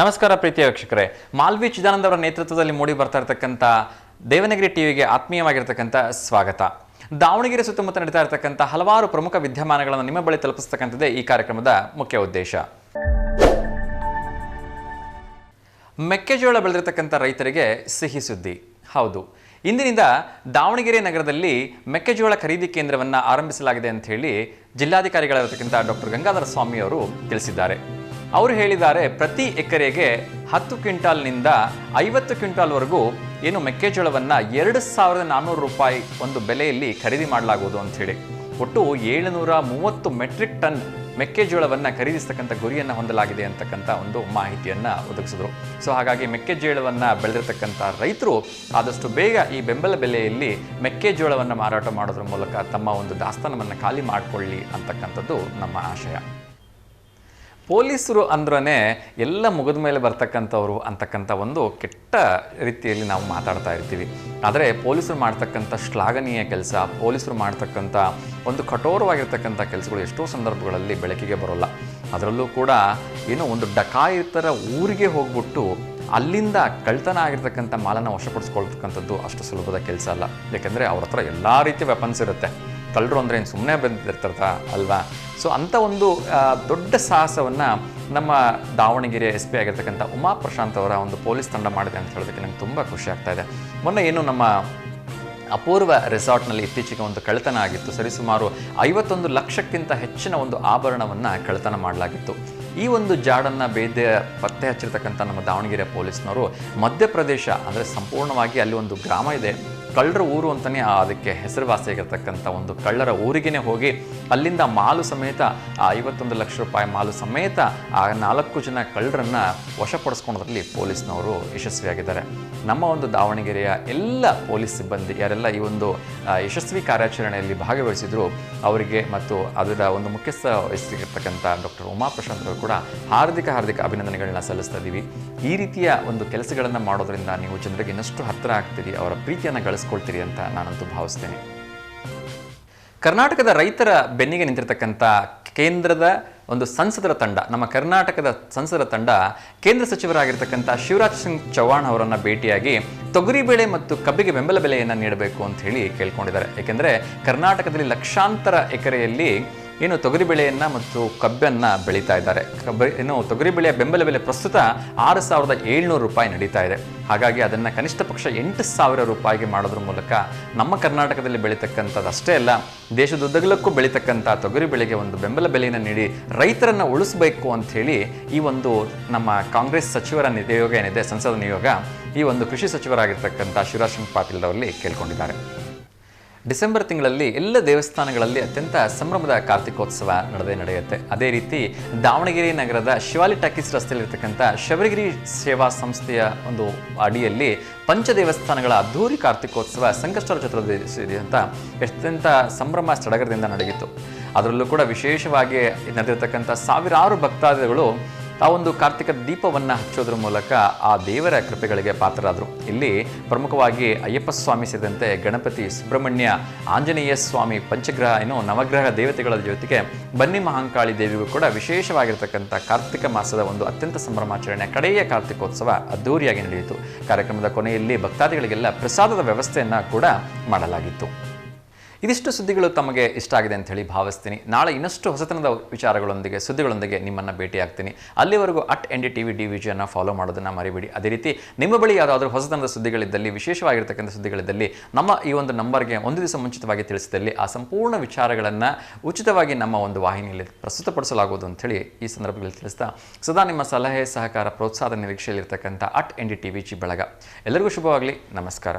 ನಮಸ್ಕಾರ ಪ್ರೀತಿಯ ವೀಕ್ಷಕರೇ. ಮಾಲ್ವಿ ಚಿದಾನಂದ ಅವರ ನೇತೃತ್ವದಲ್ಲಿ ಮೂಡಿ ಬರ್ತಾ ಇರತಕ್ಕಂಥ ದೇವನಗಿರಿ ಟಿವಿಗೆ ಆತ್ಮೀಯವಾಗಿರ್ತಕ್ಕಂಥ ಸ್ವಾಗತ. ದಾವಣಗೆರೆ ಸುತ್ತಮುತ್ತ ನಡೀತಾ ಇರತಕ್ಕಂಥ ಹಲವಾರು ಪ್ರಮುಖ ವಿದ್ಯಮಾನಗಳನ್ನು ನಿಮ್ಮ ಬಳಿ ತಲುಪಿಸ್ತಕ್ಕಂಥದ್ದೇ ಈ ಕಾರ್ಯಕ್ರಮದ ಮುಖ್ಯ ಉದ್ದೇಶ. ಮೆಕ್ಕೆಜೋಳ ಬೆಳೆದಿರತಕ್ಕಂಥ ರೈತರಿಗೆ ಸಿಹಿ ಸುದ್ದಿ. ಹೌದು. ಇಂದಿನಿಂದ ದಾವಣಗೆರೆ ನಗರದಲ್ಲಿ ಮೆಕ್ಕೆಜೋಳ ಖರೀದಿ ಕೇಂದ್ರವನ್ನು ಆರಂಭಿಸಲಾಗಿದೆ ಅಂತ ಹೇಳಿ ಜಿಲ್ಲಾಧಿಕಾರಿಗಳಾಗಿರ್ತಕ್ಕಂಥ ಡಾಕ್ಟರ್ ಗಂಗಾಧರ ಸ್ವಾಮಿ ಅವರು ತಿಳಿಸಿದ್ದಾರೆ. ಅವರು ಹೇಳಿದ್ದಾರೆ, ಪ್ರತಿ ಎಕರೆಗೆ ಹತ್ತು ಕ್ವಿಂಟಾಲ್ನಿಂದ ಐವತ್ತು ಕ್ವಿಂಟಾಲ್ವರೆಗೂ ಏನು ಮೆಕ್ಕೆಜೋಳವನ್ನು ಎರಡು ಸಾವಿರದ ನಾನ್ನೂರು ರೂಪಾಯಿ ಒಂದು ಬೆಲೆಯಲ್ಲಿ ಖರೀದಿ ಮಾಡಲಾಗುವುದು ಅಂತ ಹೇಳಿ. ಒಟ್ಟು ಏಳುನೂರ ಮೂವತ್ತು ಮೆಟ್ರಿಕ್ ಟನ್ ಮೆಕ್ಕೆಜೋಳವನ್ನು ಖರೀದಿಸ್ತಕ್ಕಂಥ ಗುರಿಯನ್ನು ಹೊಂದಲಾಗಿದೆ ಅಂತಕ್ಕಂಥ ಒಂದು ಮಾಹಿತಿಯನ್ನು ಒದಗಿಸಿದ್ರು. ಸೊ ಹಾಗಾಗಿ ಮೆಕ್ಕೆಜೋಳವನ್ನು ಬೆಳೆದಿರತಕ್ಕಂಥ ರೈತರು ಆದಷ್ಟು ಬೇಗ ಈ ಬೆಂಬಲ ಬೆಲೆಯಲ್ಲಿ ಮೆಕ್ಕೆಜೋಳವನ್ನು ಮಾರಾಟ ಮಾಡೋದ್ರ ಮೂಲಕ ತಮ್ಮ ಒಂದು ದಾಸ್ತಾನವನ್ನು ಖಾಲಿ ಮಾಡಿಕೊಳ್ಳಿ ಅಂತಕ್ಕಂಥದ್ದು ನಮ್ಮ ಆಶಯ. ಪೊಲೀಸರು ಅಂದ್ರೇ ಎಲ್ಲ ಮುಗಿದ ಮೇಲೆ ಬರ್ತಕ್ಕಂಥವ್ರು ಅಂತಕ್ಕಂಥ ಒಂದು ಕೆಟ್ಟ ರೀತಿಯಲ್ಲಿ ನಾವು ಮಾತಾಡ್ತಾ ಇರ್ತೀವಿ. ಆದರೆ ಪೊಲೀಸರು ಮಾಡ್ತಕ್ಕಂಥ ಶ್ಲಾಘನೀಯ ಕೆಲಸ, ಪೊಲೀಸರು ಮಾಡ್ತಕ್ಕಂಥ ಒಂದು ಕಠೋರವಾಗಿರ್ತಕ್ಕಂಥ ಕೆಲಸಗಳು ಎಷ್ಟೋ ಸಂದರ್ಭಗಳಲ್ಲಿ ಬೆಳಕಿಗೆ ಬರೋಲ್ಲ. ಅದರಲ್ಲೂ ಕೂಡ ಏನೋ ಒಂದು ಡಕಾಯಿತರ ಊರಿಗೆ ಹೋಗ್ಬಿಟ್ಟು ಅಲ್ಲಿಂದ ಕಳ್ತನ ಆಗಿರ್ತಕ್ಕಂಥ ಮಾಲನ್ನು ವಶಪಡಿಸ್ಕೊಳ್ತಕ್ಕಂಥದ್ದು ಅಷ್ಟು ಸುಲಭದ ಕೆಲಸ ಅಲ್ಲ. ಯಾಕೆಂದರೆ ಅವ್ರ ಹತ್ರ ಎಲ್ಲ ರೀತಿಯ ವೆಪನ್ಸ್ ಇರುತ್ತೆ. ಕಳ್ಳರು ಅಂದರೆ ಏನು ಸುಮ್ಮನೆ ಬಂದಿರ್ತಾರ ಅಲ್ವಾ? ಸೊ ಅಂಥ ಒಂದು ದೊಡ್ಡ ಸಾಹಸವನ್ನು ನಮ್ಮ ದಾವಣಗೆರೆ ಎಸ್ ಪಿ ಆಗಿರ್ತಕ್ಕಂಥ ಉಮಾ ಪ್ರಶಾಂತ್ ಅವರ ಒಂದು ಪೊಲೀಸ್ ತಂಡ ಮಾಡಿದೆ ಅಂತ ಹೇಳೋದಕ್ಕೆ ನಂಗೆ ತುಂಬ ಖುಷಿ ಆಗ್ತಾ ಇದೆ. ಮೊನ್ನೆ ಏನು ನಮ್ಮ ಅಪೂರ್ವ ರೆಸಾರ್ಟ್ನಲ್ಲಿ ಇತ್ತೀಚೆಗೆ ಒಂದು ಕಳ್ಳತನ ಆಗಿತ್ತು. ಸರಿಸುಮಾರು ಐವತ್ತೊಂದು ಲಕ್ಷಕ್ಕಿಂತ ಹೆಚ್ಚಿನ ಒಂದು ಆಭರಣವನ್ನು ಕಳ್ಳತನ ಮಾಡಲಾಗಿತ್ತು. ಈ ಒಂದು ಜಾಡನ್ನು ಬೇದೆ ಪತ್ತೆ ಹಚ್ಚಿರ್ತಕ್ಕಂಥ ನಮ್ಮ ದಾವಣಗೆರೆ ಪೊಲೀಸ್ನವರು ಮಧ್ಯಪ್ರದೇಶ, ಅಂದರೆ ಸಂಪೂರ್ಣವಾಗಿ ಅಲ್ಲಿ ಒಂದು ಗ್ರಾಮ ಇದೆ. ಕಳ್ಳರ ಊರು ಅಂತಲೇ ಅದಕ್ಕೆ ಹೆಸರುವಾಸಿಯಾಗಿರ್ತಕ್ಕಂಥ ಒಂದು ಕಳ್ಳರ ಊರಿಗೇ ಹೋಗಿ ಅಲ್ಲಿಂದ ಮಾಲು ಸಮೇತ, ಆ ಐವತ್ತೊಂದು ಲಕ್ಷ ರೂಪಾಯಿ ಮಾಲು ಸಮೇತ ಆ ನಾಲ್ಕು ಜನ ಕಳ್ಳರನ್ನು ವಶಪಡಿಸ್ಕೊಳ್ಳೋದ್ರಲ್ಲಿ ಪೊಲೀಸ್ನವರು ಯಶಸ್ವಿಯಾಗಿದ್ದಾರೆ. ನಮ್ಮ ಒಂದು ದಾವಣಗೆರೆಯ ಎಲ್ಲ ಪೊಲೀಸ್ ಸಿಬ್ಬಂದಿ, ಯಾರೆಲ್ಲ ಈ ಒಂದು ಯಶಸ್ವಿ ಕಾರ್ಯಾಚರಣೆಯಲ್ಲಿ ಭಾಗವಹಿಸಿದ್ರು, ಅವರಿಗೆ ಮತ್ತು ಅದರ ಒಂದು ಮುಖ್ಯಸ್ಥ ವಹಿಸಿರ್ತಕ್ಕಂಥ ಡಾಕ್ಟರ್ ಉಮಾ ಪ್ರಶಾಂತ್ ಅವರು ಕೂಡ ಹಾರ್ದಿಕ ಹಾರ್ದಿಕ ಅಭಿನಂದನೆಗಳನ್ನ ಸಲ್ಲಿಸ್ತಾ ಇದ್ದೀವಿ ಈ ರೀತಿಯ ಒಂದು ಕೆಲಸಗಳನ್ನು ಮಾಡೋದ್ರಿಂದ ನೀವು ಜನರಿಗೆ ಇನ್ನಷ್ಟು ಹತ್ತಿರ ಆಗ್ತೀರಿ, ಅವರ ಪ್ರೀತಿಯನ್ನು ಗಳಿಸ್ಕೊಳ್ತೀರಿ ಅಂತ ನಾನಂತೂ ಭಾವಿಸ್ತೇನೆ. ಕರ್ನಾಟಕದ ರೈತರ ಬೆನ್ನಿಗೆ ನಿಂತಿರ್ತಕ್ಕಂಥ ಕೇಂದ್ರದ ಒಂದು ಸಂಸದರ ತಂಡ, ನಮ್ಮ ಕರ್ನಾಟಕದ ಸಂಸದರ ತಂಡ, ಕೇಂದ್ರ ಸಚಿವರಾಗಿರ್ತಕ್ಕಂಥ ಶಿವರಾಜ್ ಸಿಂಗ್ ಚೌಹಾಣ್ ಅವರನ್ನು ಭೇಟಿಯಾಗಿ ತೊಗರಿಬೇಳೆ ಮತ್ತು ಕಬ್ಬಿಗೆ ಬೆಂಬಲ ಬೆಲೆಯನ್ನು ನೀಡಬೇಕು ಅಂತ ಹೇಳಿ ಕೇಳ್ಕೊಂಡಿದ್ದಾರೆ. ಏಕೆಂದರೆ ಕರ್ನಾಟಕದಲ್ಲಿ ಲಕ್ಷಾಂತರ ಎಕರೆಯಲ್ಲಿ ಏನು ತೊಗರಿ ಬೆಳೆಯನ್ನು ಮತ್ತು ಕಬ್ಬನ್ನು ಬೆಳೀತಾ ಇದ್ದಾರೆ. ಕಬ್ಬ ಏನು ತೊಗರಿ ಬೆಳೆಯ ಬೆಂಬಲ ಬೆಲೆ ಪ್ರಸ್ತುತ ಆರು ಸಾವಿರದ ಏಳ್ನೂರು ರೂಪಾಯಿ ನಡೀತಾ ಇದೆ. ಹಾಗಾಗಿ ಅದನ್ನು ಕನಿಷ್ಠ ಪಕ್ಷ ಎಂಟು ಸಾವಿರ ರೂಪಾಯಿಗೆ ಮಾಡೋದ್ರ ಮೂಲಕ ನಮ್ಮ ಕರ್ನಾಟಕದಲ್ಲಿ ಬೆಳೀತಕ್ಕಂಥದ್ದು ಅಷ್ಟೇ ಅಲ್ಲ, ದೇಶದುದ್ದಗಲಕ್ಕೂ ಬೆಳೀತಕ್ಕಂಥ ತೊಗರಿ ಬೆಳೆಗೆ ಒಂದು ಬೆಂಬಲ ಬೆಲೆಯನ್ನು ನೀಡಿ ರೈತರನ್ನು ಉಳಿಸಬೇಕು ಅಂತ ಈ ಒಂದು ನಮ್ಮ ಕಾಂಗ್ರೆಸ್ ಸಚಿವರ ನಿಯೋಗ ಏನಿದೆ, ಸಂಸದ ನಿಯೋಗ ಈ ಒಂದು ಕೃಷಿ ಸಚಿವರಾಗಿರ್ತಕ್ಕಂಥ ಶಿವರಾಜ್ ಸಿಂಗ್ ಪಾಟೀಲ್ ಅವರಲ್ಲಿ ಕೇಳ್ಕೊಂಡಿದ್ದಾರೆ. ಡಿಸೆಂಬರ್ ತಿಂಗಳಲ್ಲಿ ಎಲ್ಲ ದೇವಸ್ಥಾನಗಳಲ್ಲಿ ಅತ್ಯಂತ ಸಂಭ್ರಮದ ಕಾರ್ತಿಕೋತ್ಸವ ನಡೆದೇ ನಡೆಯುತ್ತೆ. ಅದೇ ರೀತಿ ದಾವಣಗೆರೆ ನಗರದ ಶಿವಾಲಿ ಟಾಕೀಸ್ ರಸ್ತೆಯಲ್ಲಿರ್ತಕ್ಕಂಥ ಶಬರಿಗಿರಿ ಸೇವಾ ಸಂಸ್ಥೆಯ ಒಂದು ಅಡಿಯಲ್ಲಿ ಪಂಚ ದೇವಸ್ಥಾನಗಳ ಅದ್ಧೂರಿ ಕಾರ್ತಿಕೋತ್ಸವ ಸಂಕಷ್ಟರ ಚತುರ್ದಶಿ ಅಂತ ಅತ್ಯಂತ ಸಂಭ್ರಮ ಸಡಗರದಿಂದ ನಡೆಯಿತು. ಅದರಲ್ಲೂ ಕೂಡ ವಿಶೇಷವಾಗಿ ನಡೆದಿರ್ತಕ್ಕಂಥ ಸಾವಿರಾರು ಭಕ್ತಾದಿಗಳು ಆ ಒಂದು ಕಾರ್ತಿಕ ದೀಪವನ್ನು ಹಚ್ಚೋದ್ರ ಮೂಲಕ ಆ ದೇವರ ಕೃಪೆಗಳಿಗೆ ಪಾತ್ರರಾದರು. ಇಲ್ಲಿ ಪ್ರಮುಖವಾಗಿ ಅಯ್ಯಪ್ಪ ಸ್ವಾಮಿ ಸೇರಿದಂತೆ ಗಣಪತಿ ಸುಬ್ರಹ್ಮಣ್ಯ, ಆಂಜನೇಯ ಸ್ವಾಮಿ ಪಂಚಗ್ರಹ ಏನು ನವಗ್ರಹ ದೇವತೆಗಳ ಜೊತೆಗೆ ಬನ್ನಿ ಮಹಾಂಕಾಳಿ ದೇವಿಗೂ ಕೂಡ ವಿಶೇಷವಾಗಿರ್ತಕ್ಕಂಥ ಕಾರ್ತಿಕ ಮಾಸದ ಒಂದು ಅತ್ಯಂತ ಸಂಭ್ರಮಾಚರಣೆ ಕಡೆಯ ಕಾರ್ತಿಕೋತ್ಸವ ಅದ್ಧೂರಿಯಾಗಿ ನಡೆಯಿತು. ಕಾರ್ಯಕ್ರಮದ ಕೊನೆಯಲ್ಲಿ ಭಕ್ತಾದಿಗಳಿಗೆಲ್ಲ ಪ್ರಸಾದದ ವ್ಯವಸ್ಥೆಯನ್ನು ಕೂಡ ಮಾಡಲಾಗಿತ್ತು. ಇದಿಷ್ಟು ಸುದ್ದಿಗಳು ತಮಗೆ ಇಷ್ಟ ಆಗಿದೆ ಅಂತ ಹೇಳಿ ಭಾವಿಸ್ತೀನಿ. ನಾಳೆ ಇನ್ನಷ್ಟು ಹೊಸತನದ ವಿಚಾರಗಳೊಂದಿಗೆ, ಸುದ್ದಿಗಳೊಂದಿಗೆ ನಿಮ್ಮನ್ನು ಭೇಟಿಯಾಗ್ತೀನಿ. ಅಲ್ಲಿವರೆಗೂ at N D T V D ವಿಜಿಯನ್ನು follow ಮಾಡೋದನ್ನು ಮರಿಬೇಡಿ. ಅದೇ ರೀತಿ ನಿಮ್ಮ ಬಳಿ ಯಾವುದಾದ್ರೂ ಹೊಸತನದ ಸುದ್ದಿಗಳಿದ್ದಲ್ಲಿ, ವಿಶೇಷವಾಗಿರ್ತಕ್ಕಂಥ ಸುದ್ದಿಗಳಿದ್ದಲ್ಲಿ, ನಮ್ಮ ಈ ಒಂದು ನಂಬರ್ಗೆ ಒಂದು ದಿವಸ ಮುಂಚಿತವಾಗಿ ತಿಳಿಸಿದಲ್ಲಿ ಆ ಸಂಪೂರ್ಣ ವಿಚಾರಗಳನ್ನು ಉಚಿತವಾಗಿ ನಮ್ಮ ಒಂದು ವಾಹಿನಿಯಲ್ಲಿ ಪ್ರಸ್ತುತಪಡಿಸಲಾಗುವುದು ಅಂಥೇಳಿ ಈ ಸಂದರ್ಭದಲ್ಲಿ ತಿಳಿಸ್ತಾ, ಸದಾ ನಿಮ್ಮ ಸಲಹೆ, ಸಹಕಾರ, ಪ್ರೋತ್ಸಾಹದ ನಿರೀಕ್ಷೆಯಲ್ಲಿರ್ತಕ್ಕಂಥ at N D T V G ಬಳಗ. ಎಲ್ಲರಿಗೂ ಶುಭವಾಗಲಿ. ನಮಸ್ಕಾರ.